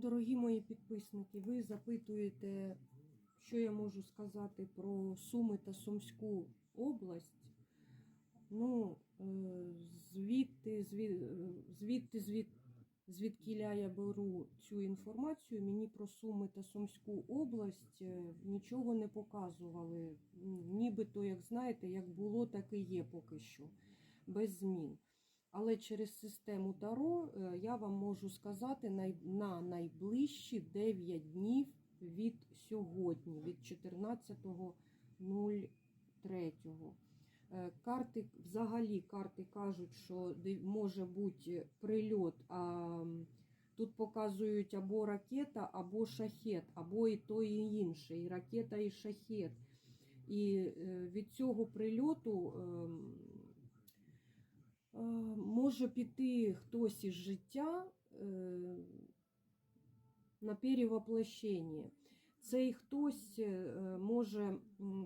Дорогі мої підписники, ви запитуєте, що я можу сказати про Суми та Сумську область. Ну, е, звідти, е, звідти, звід, звідкіля я беру цю інформацію, мені про Суми та Сумську область е, нічого не показували. Нібито, як знаєте, як було, так і є поки що, без змін. Але через систему Таро е, я вам можу сказати на найближчі 9 днів від сьогодні, від 14.03. Е, Карти, взагалі, карти кажуть, що може бути прильот, а тут показують або ракета, або шахет, або і то, і інше, і ракета, і шахет. І е, від цього прильоту ем, може піти хтось із життя е, на перевоплощення. Цей хтось е, може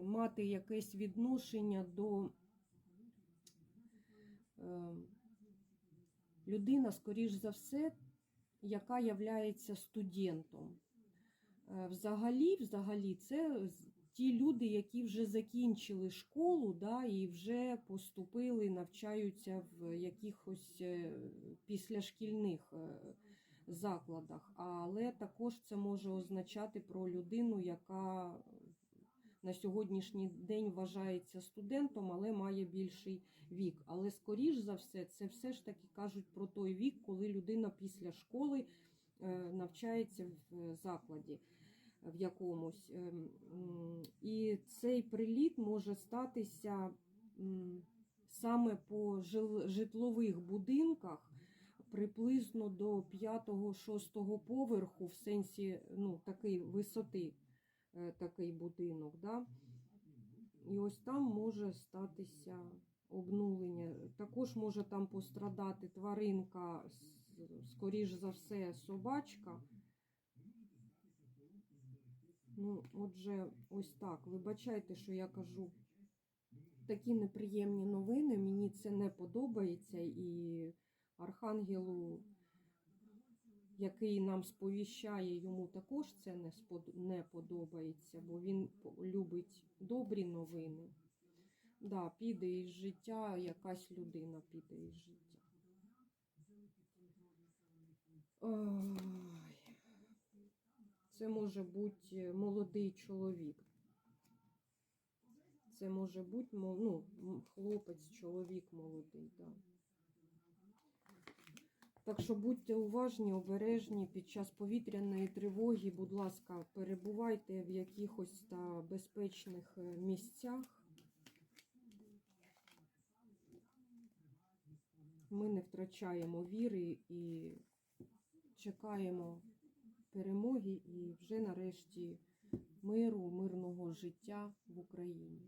мати якесь відношення до е, людина, скоріш за все, яка являється студентом. Е, Взагалі, взагалі, це ті люди, які вже закінчили школу, да, і вже поступили, навчаються в якихось е, післяшкільних е, закладах. Але також це може означати про людину, яка на сьогоднішній день вважається студентом, але має більший вік. Але скоріш за все, це все ж таки кажуть про той вік, коли людина після школи е, навчається в закладі в якомусь. Ем, І цей приліт може статися саме по житлових будинках приблизно до 5-6 поверху, в сенсі ну, такої висоти е, такий будинок. Да? І ось там може статися обнулення. Також може там пострадати тваринка, скоріш за все, собачка. Ну, отже, ось так. Вибачайте, що я кажу такі неприємні новини. Мені це не подобається. І Архангелу, який нам сповіщає, йому також це не, подобається, бо він любить добрі новини. Да, піде із життя, якась людина піде із життя. Ой. Це може бути молодий чоловік. Це може бути ну, хлопець, чоловік молодий. Да. Так що будьте уважні, обережні під час повітряної тривоги, будь ласка, перебувайте в якихось та безпечних е, місцях. Ми не втрачаємо віри і чекаємо перемоги і вже нарешті миру, мирного життя в Україні.